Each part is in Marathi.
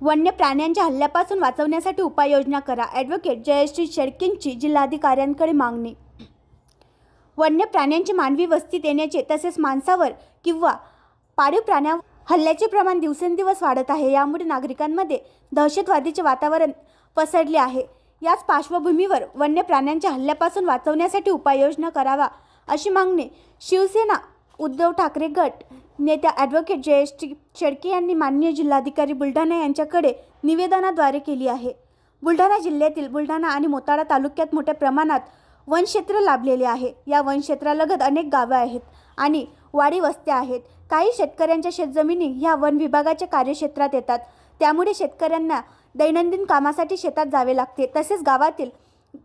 वन्य प्राण्यांच्या हल्ल्यापासून वाचवण्यासाठी उपाययोजना करा. ॲडव्होकेट जयश्री शेळकेंची जिल्हाधिकाऱ्यांकडे मागणी. वन्य प्राण्यांची मानवी वस्तीत येण्याचे तसेच माणसावर किंवा पाळीव प्राण्या हल्ल्याचे प्रमाण दिवसेंदिवस वाढत आहे. यामुळे नागरिकांमध्ये दहशतवादीचे वातावरण पसरले आहे. याच पार्श्वभूमीवर वन्य प्राण्यांच्या हल्ल्यापासून वाचवण्यासाठी उपाययोजना करावा अशी मागणी शिवसेना उद्धव ठाकरे गट नेत्या ॲडव्होकेट जयेश शेडके यांनी माननीय जिल्हाधिकारी बुलढाणा यांच्याकडे निवेदनाद्वारे केली आहे. बुलढाणा जिल्ह्यातील बुलढाणा आणि मोताळा तालुक्यात मोठ्या प्रमाणात वनक्षेत्र लाभलेले आहे. या वनक्षेत्रालगत अनेक गावं आहेत आणि वाडी वस्त्या आहेत. काही शेतकऱ्यांच्या शेतजमिनी ह्या वन विभागाच्या कार्यक्षेत्रात येतात. त्यामुळे शेतकऱ्यांना दैनंदिन कामासाठी शेतात जावे लागते. तसेच गावातील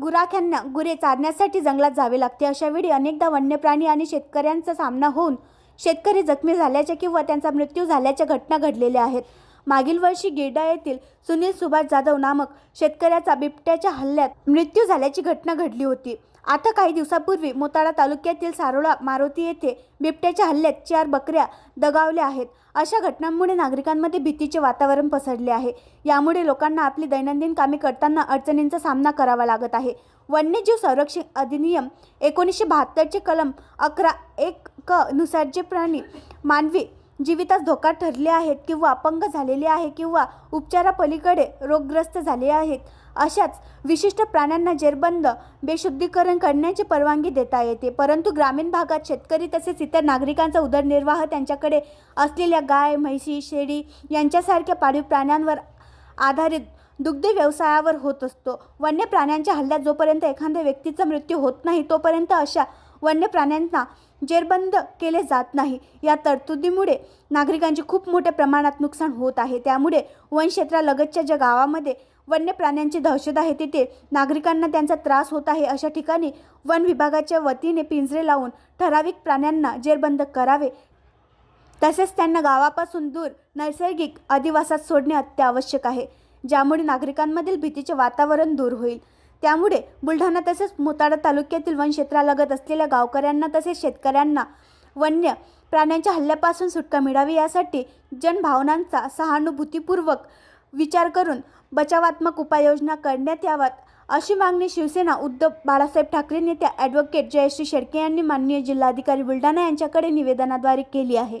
गुराख्यांना गुरे चारण्यासाठी जंगलात जावे लागते. अशावेळी अनेकदा वन्य प्राणी आणि शेतकऱ्यांचा सामना होऊन शेतकरी जखमी झाल्याच्या किंवा त्यांचा मृत्यू झाल्याच्या घटना घडलेल्या आहेत. मागील वर्षी गिरडा येथील सुनील सुभाष जाधव नामक शेतकऱ्याचा बिबट्याच्या हल्ल्यात मृत्यू झाल्याची घटना घडली होती. आता काही दिवसापूर्वी मोताळा तालुक्यातील सारोळा मारुती येथे बिबट्याच्या हल्ल्यात चार बकऱ्या दगावल्या आहेत. अशा घटनांमुळे नागरिकांमध्ये भीतीचे वातावरण पसरले आहे. यामुळे लोकांना आपली दैनंदिन कामे करताना अडचणींचा सामना करावा लागत आहे. वन्यजीव संरक्षण अधिनियम एकोणीसशे बहात्तरचे कलम अकरा एक क नुसार जे प्राणी मानवी जीवितास धोका ठरले आहेत किंवा अपंग झालेले आहे किंवा उपचारापलीकडे रोगग्रस्त झाले आहेत अशाच विशिष्ट प्राण्यांना जेरबंद बेशुद्धीकरण करण्याची परवानगी देता येते. परंतु ग्रामीण भागात शेतकरी तसेच इतर नागरिकांचा उदरनिर्वाह त्यांच्याकडे असलेल्या गाय म्हैशी शेळी यांच्यासारख्या पाळीव प्राण्यांवर आधारित दुग्ध व्यवसायावर होत असतो. वन्य प्राण्यांच्या हल्ल्यात जोपर्यंत एखाद्या व्यक्तीचा मृत्यू होत नाही तोपर्यंत अशा वन्य प्राण्यांना जेरबंद केले जात नाही. या तरतुदीमुळे नागरिकांचे खूप मोठ्या प्रमाणात नुकसान होत आहे. त्यामुळे वनक्षेत्रालगतच्या ज्या गावामध्ये वन्य प्राण्यांची दहशत आहे तिथे नागरिकांना त्यांचा त्रास होत आहे. अशा ठिकाणी वन विभागाच्या वतीने पिंजरे लावून ठराविक प्राण्यांना जेरबंद करावे. तसेच त्यांना गावापासून दूर नैसर्गिक अधिवासात सोडणे अत्यावश्यक आहे ज्यामुळे नागरिकांमधील भीतीचे वातावरण दूर होईल. त्यामुळे बुलढाणा तसेच मोताडा तालुक्यातील वनक्षेत्रालगत असलेल्या गावकऱ्यांना तसेच शेतकऱ्यांना वन्य प्राण्यांच्या हल्ल्यापासून सुटका मिळावी यासाठी जनभावनांचा सहानुभूतीपूर्वक विचार करून बचावात्मक उपाययोजना करण्यात याव्यात अशी मागणी शिवसेना उद्धव बाळासाहेब ठाकरे नेत्या ॲडव्होकेट जयश्री शेडके यांनी माननीय जिल्हाधिकारी बुलढाणा यांच्याकडे निवेदनाद्वारे केली आहे.